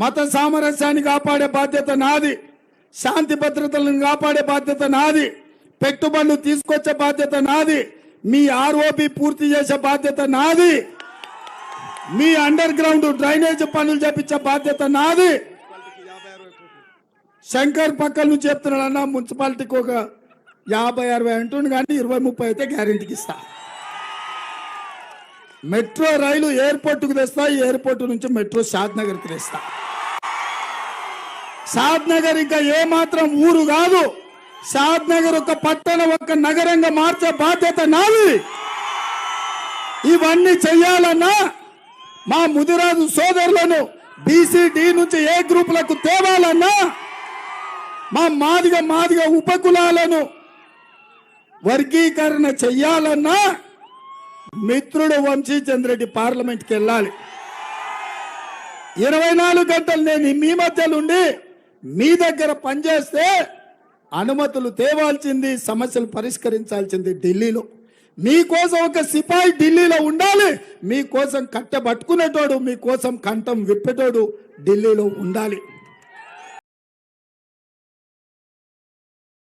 మత సామరస్యాన్ని కాపాడే బాధ్యత నాది. శాంతి భద్రతలను కాపాడే బాధ్యత నాది. పెట్టుబడులు తీసుకొచ్చే బాధ్యత నాది. మీ ఆర్ఓపి పూర్తి చేసే బాధ్యత నాది. మీ అండర్ గ్రౌండ్ డ్రైనేజ్ పనులు చేపించే బాధ్యత నాది. శంకర్ పక్కల నుంచి చెప్తున్నాడు అన్న మున్సిపాలిటీకి ఒక యాభై అరవై అంటుండు కానీ ఇరవై ముప్పై అయితే గ్యారెంటీకి ఇస్తా. మెట్రో రైలు ఎయిర్పోర్ట్కు తెస్తా ఎయిర్పోర్ట్ నుంచి మెట్రో షాద్ నగర్కి తెస్తా. సాద్ నగర్ ఇంకా ఏమాత్రం ఊరు కాదు. సాద్ నగర్ ఒక పట్టణం ఒక నగరంగా మార్చే బాధ్యత నాది. ఇవన్నీ చెయ్యాలన్నా మా ముదిరాజు సోదరులను బీసీడీ నుంచి ఏ గ్రూపులకు తేవాలన్నా మా మాదిగ మాదిగ ఉపకులాలను వర్గీకరణ చెయ్యాలన్నా మిత్రుడు వంశీచంద్ర రెడ్డి పార్లమెంట్కి వెళ్ళాలి. ఇరవై నాలుగు గంటలు నేను మీ మధ్యలుండి మీ దగ్గర పనిచేస్తే అనుమతులు తేవాల్సింది సమస్యలు పరిష్కరించాల్సింది ఢిల్లీలో. మీకోసం ఒక సిపాయి ఢిల్లీలో ఉండాలి. మీకోసం కట్టె పట్టుకునేటోడు మీకోసం కంఠం విప్పేటోడు ఢిల్లీలో ఉండాలి.